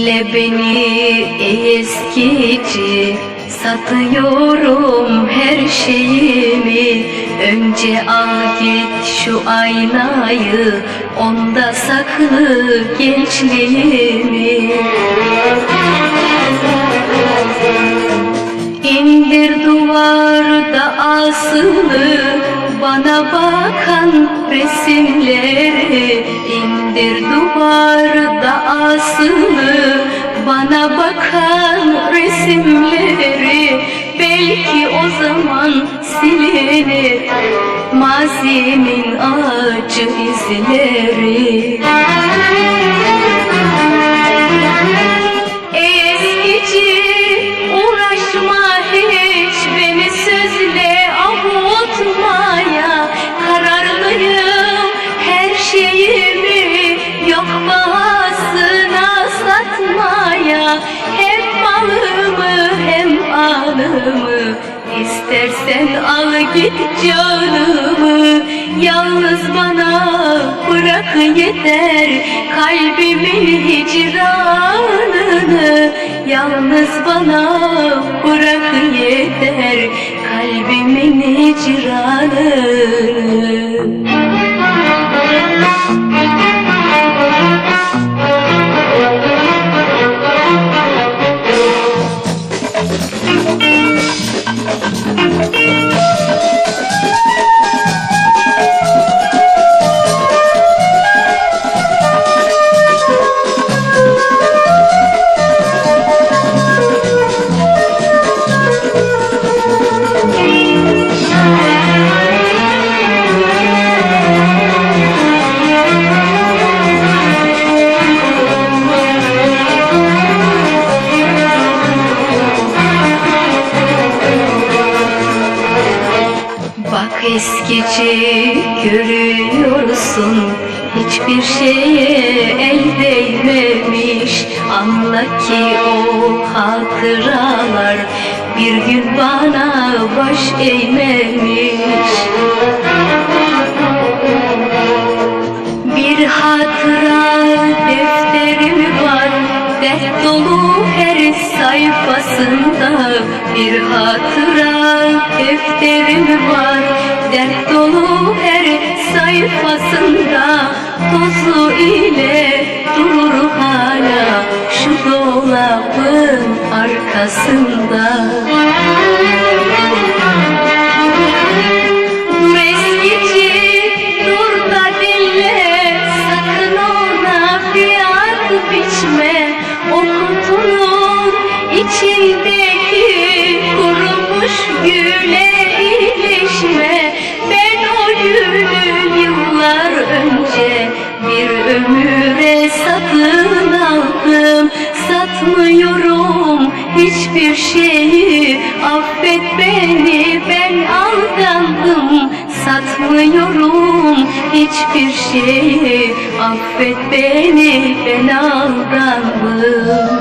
Dinle beni ey eskici Satıyorum her şeyimi. Önce al git şu aynayı. Onda saklı gençliğimi. İndir duvarda asılı bana bakan resimleri İndir duvarda asılı. Bana bakan resimleri Belki o zaman silinir. Mazimin acı izleri anımı İstersen al git canımı. Yalnız bana bırak yeter Kalbimin hicranını. Yalnız bana bırak yeter eskici görüyorsun Hiçbir şeye el değmemiş. Anla ki o hatıralar Bir gün bana baş eğmemiş her sayfasında Bir hatıra defterim var. Dert dolu her sayfasında Tozu ile durur hala. Şu dolabın arkasında içindeki kurumuş güle ilişme. Ben o gülü yıllar önce bir ömüre satın aldım. Satmıyorum hiçbir şeyi. Affet beni ben aldandım. Satmıyorum hiçbir şeyi. Affet beni ben aldandım